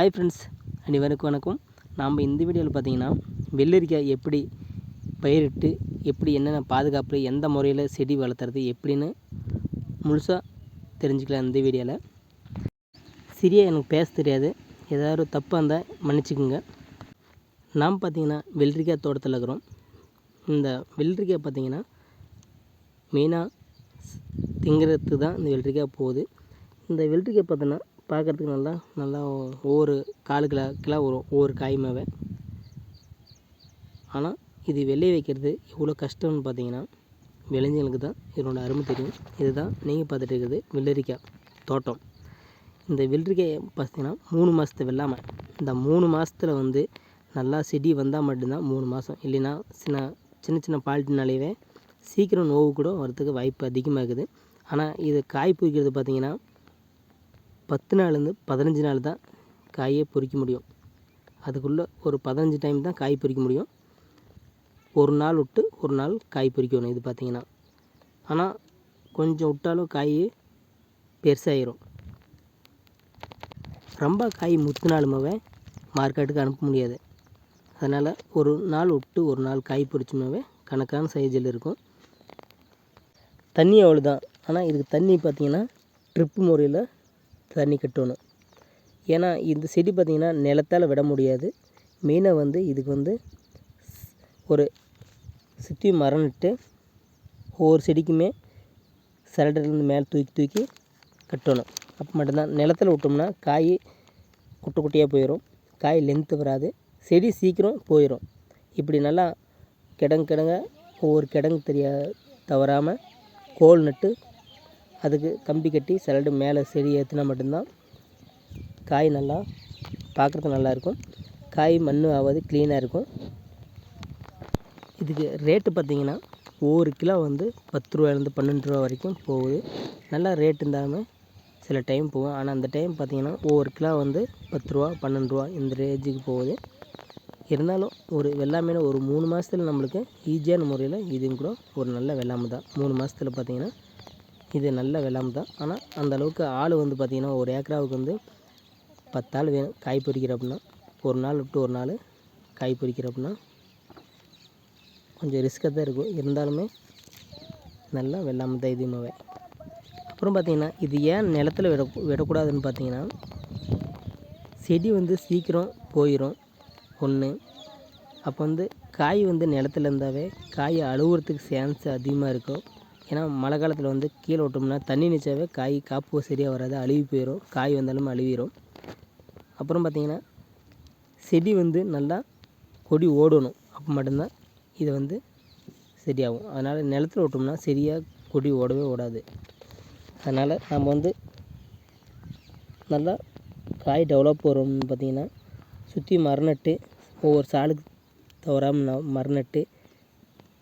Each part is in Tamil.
ஹாய் ஃப்ரெண்ட்ஸ் அனைவருக்கும் வணக்கம். நாம் இந்த வீடியோவில் பார்த்தீங்கன்னா வெள்ளரிக்காய் எப்படி பயிரிட்டு எப்படி என்னென்ன பாதுகாப்பு எந்த முறையில் செடி வளர்த்துறது எப்படின்னு முழுசாக தெரிஞ்சுக்கலாம் இந்த வீடியோவில் சரியாக எனக்கு பேச தெரியாது. ஏதாவது தப்பாக இருந்தால் மன்னிச்சுக்குங்க. நாம் பார்த்தீங்கன்னா வெள்ளரிக்காய் தோட்டத்தில் இருக்கிறோம். இந்த வெள்ளரிக்காய் பார்த்தீங்கன்னா மெயினாக திங்கிறதுக்கு தான் இந்த வெள்ளரிக்காய் போகுது. இந்த வெள்ளரிக்காய் பார்த்தோன்னா பார்க்குறதுக்கு நல்லா நல்லா ஒவ்வொரு காலு கிலோ கிலோ வரும் ஒவ்வொரு காயுமாவே ஆனால் இது விளைய வைக்கிறது எவ்வளோ கஷ்டம்னு பார்த்தீங்கன்னா விளைஞ்சவங்களுக்கு தான் இதனோட அருமை தெரியும். இதுதான் நீங்கள் பார்த்துட்டு இருக்கிறது வெள்ளரிக்காய் தோட்டம். இந்த வெள்ளரிக்காய் பார்த்தீங்கன்னா மூணு மாதத்து வெள்ளாமை இந்த மூணு மாதத்துல வந்து நல்லா செடி வந்தால் மட்டும்தான் மூணு மாதம் இல்லைன்னா சின்ன சின்ன சின்ன பால்ட்டினாலேயே சீக்கிரம் நோவு கூட வரத்துக்கு வாய்ப்பு அதிகமாக இருக்குது ஆனால் இது காய் பிடிக்கிறது பார்த்திங்கன்னா பத்து நாள்லேருந்து பதினஞ்சு நாள் தான் காயே பொறிக்க முடியும். அதுக்குள்ளே ஒரு பதினஞ்சு டைம் தான் காய் பொறிக்க முடியும். ஒரு நாள் விட்டு ஒரு நாள் காய் பொறிக்கணும் இது பார்த்திங்கன்னா. ஆனால் கொஞ்சம் விட்டாலும் காய் பெருசாயிரும். ரொம்ப காய் முத்துனாலுமாவே மார்க்கெட்டுக்கு அனுப்ப முடியாது. அதனால் ஒரு நாள் விட்டு ஒரு நாள் காய் பொறிச்சுமாவே கணக்கான சைஸில் இருக்கும். தண்ணி அவ்வளோதான் ஆனால் இதுக்கு தண்ணி பார்த்திங்கன்னா ட்ரிப்பு முறையில் தண்ணி கட்டணும். ஏன்னா இந்த செடி பார்த்திங்கன்னா நிலத்தால் விட முடியாது. மெயினாக வந்து இதுக்கு வந்து ஒரு சுற்றி மரம் நட்டு ஒவ்வொரு செடிக்குமே சிலடர்லேருந்து மேலே தூக்கி தூக்கி கட்டணும். அப்போ மட்டும்தான். நிலத்தில் விட்டோம்னா காய் குட்டை குட்டியாக போயிடும் காய் லென்த்து வராது. செடி சீக்கிரம் போயிடும் இப்படி நல்லா கிடங்கு கிடங்க ஒவ்வொரு கிடங்கு தெரியா தவறாமல் கோல் நட்டு அதுக்கு கம்பி கட்டி சிலடு மேலே செடி ஏற்றினா மட்டும்தான் காய் நல்லா பார்க்குறதுக்கு நல்லாயிருக்கும். காய் மண் ஆகாது க்ளீனாக இருக்கும். இதுக்கு ரேட்டு பார்த்திங்கன்னா ஒவ்வொரு கிலோ வந்து பத்து ரூபாயிலேருந்து பன்னெண்டு ரூபா வரைக்கும் போகுது. நல்லா ரேட் இருந்தாலுமே சில டைம் போகும். ஆனால் அந்த டைம் பார்த்திங்கன்னா ஒவ்வொரு கிலோ வந்து பத்து ரூபா பன்னெண்டு ரூபா இந்த ரேஞ்சுக்கு போகுது. இருந்தாலும் ஒரு வெள்ளாமையில் ஒரு மூணு மாதத்துல நம்மளுக்கு ஈஸியான முறையில் இதுவும் கூட ஒரு நல்ல வெள்ளாமை தான். மூணு மாதத்துல பார்த்திங்கன்னா இது நல்ல வெள்ளாமை தான். ஆனால் அந்த அளவுக்கு ஆள் வந்து பார்த்திங்கன்னா ஒரு ஏக்கராவுக்கு வந்து பத்தாள் வேணும் காய் பறிக்கிற அப்படின்னா ஒரு நாள் விட்டு ஒரு நாள் காய் பறிக்கிற அப்படின்னா கொஞ்சம் ரிஸ்க்காக தான் இருக்கும். இருந்தாலுமே நல்லா வெள்ளாமை தான் இதுமாவே அப்புறம் பார்த்திங்கன்னா இது ஏன் நிலத்துல விட விடக்கூடாதுன்னு பார்த்தீங்கன்னா செடி வந்து சீக்கிரம் போயிடும் ஒன்று அப்போ வந்து காய் வந்து நிலத்துல இருந்தாவே காய் அழுகுறதுக்கு சான்ஸ் அதிகமாக இருக்கும். ஏன்னா மழை காலத்தில் வந்து கீழே விட்டோம்னா தண்ணி நிச்சாவே காய் காப்பு சரியாக வராது அழுகி போயிடும் காய் வந்தாலும் அழுகிரும். அப்புறம் பார்த்திங்கன்னா செடி வந்து நல்லா கொடி ஓடணும். அப்போ மட்டும்தான் இது வந்து சரியாகும். அதனால் நிலத்துல விட்டோம்னா சரியாக கொடி ஓடவே ஓடாது. அதனால் நம்ம வந்து நல்லா காய் டெவலப் வரோம்னு பார்த்திங்கன்னா சுற்றி மரநட்டு ஒவ்வொரு சாலுக்கு தவறாமல் மரநட்டு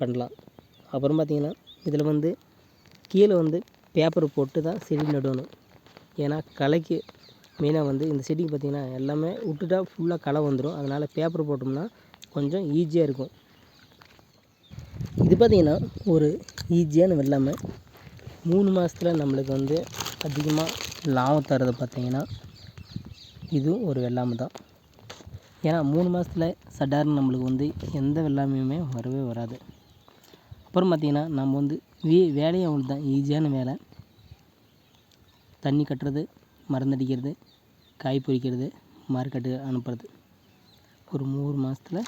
பண்ணலாம். அப்புறம் பார்த்திங்கன்னா இதில் வந்து கீழே வந்து பேப்பர் போட்டு தான் செடி நடணும். ஏன்னா களைக்கு மெயினாக வந்து இந்த செடிக்கு பார்த்திங்கன்னா எல்லாமே விட்டுட்டா ஃபுல்லாக களை வந்துடும் அதனால் பேப்பர் போட்டோம்னா கொஞ்சம் ஈஸியாக இருக்கும். இது பார்த்திங்கன்னா ஒரு ஈஸியான வெள்ளாமை மூணு மாதத்துல நம்மளுக்கு வந்து அதிகமாக லாபம் தரது பார்த்திங்கன்னா இதுவும் ஒரு வெள்ளாமை தான். ஏன்னா மூணு மாதத்துல சடார்னு நம்மளுக்கு வந்து எந்த வெள்ளாமையுமே வரவே வராது. அப்புறம் பார்த்திங்கன்னா நம்ம வந்து வே வேலையும் அவ்வளோ தான் ஈஸியான வேலை. தண்ணி கட்டுறது மருந்தடிக்கிறது காய் பொறிக்கிறது மார்க்கெட்டு அனுப்புறது. ஒரு மூணு மாதத்துல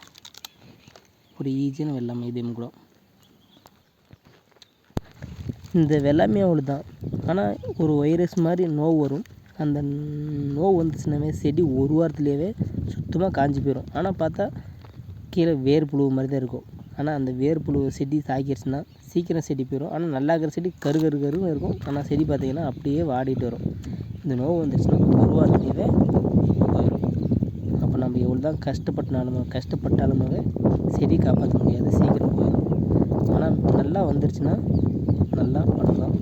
ஒரு ஈஸியான வெள்ளாமை இதுவும் கூட. இந்த வெள்ளாமையும் அவ்வளோ தான். ஆனால் ஒரு வைரஸ் மாதிரி நோவு வரும். அந்த நோவு வந்துச்சுனாவே செடி ஒரு வாரத்துலேயே சுத்தமாக காஞ்சி போயிடும் ஆனால் பார்த்தா கீழே வேர் புழு மாதிரி தான் இருக்கும். ஆனால் அந்த வேர்ப்புழு செடி தாக்கிடுச்சுன்னா சீக்கிரம் செடி போயிடும். ஆனால் நல்லா இருக்கிற செடி கரு கரு கருன்னு இருக்கும். ஆனால் செடி பார்த்திங்கன்னா அப்படியே வாடிட்டு வரும். இந்த நோவு வந்துச்சுன்னா ஒரு வாரத்துலேயே போயிடும். அப்போ நம்ம எவ்வளோ தான் கஷ்டப்பட்டாலுமே கஷ்டப்பட்டாலுமே செடி காப்பாற்ற முடியாது. சீக்கிரம் போயிடும். ஆனால் நல்லா வந்துருச்சுன்னா நல்லா பண்ணலாம்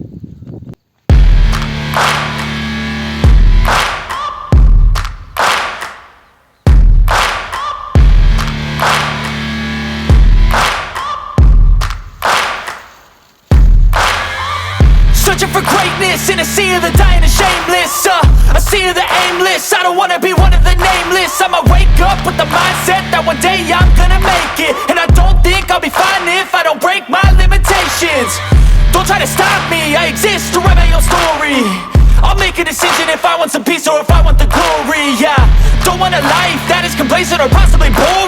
in a sea of the dying and shameless. Uh, a sea of the aimless. I don't wanna be one of the nameless. I'ma wake up with the mindset that one day I'm gonna make it. And I don't think I'll be fine if I don't break my limitations. Don't try to stop me, I exist to write my own story. I'll make a decision if I want some peace or if I want the glory. Yeah, don't want a life that is complacent or possibly boring.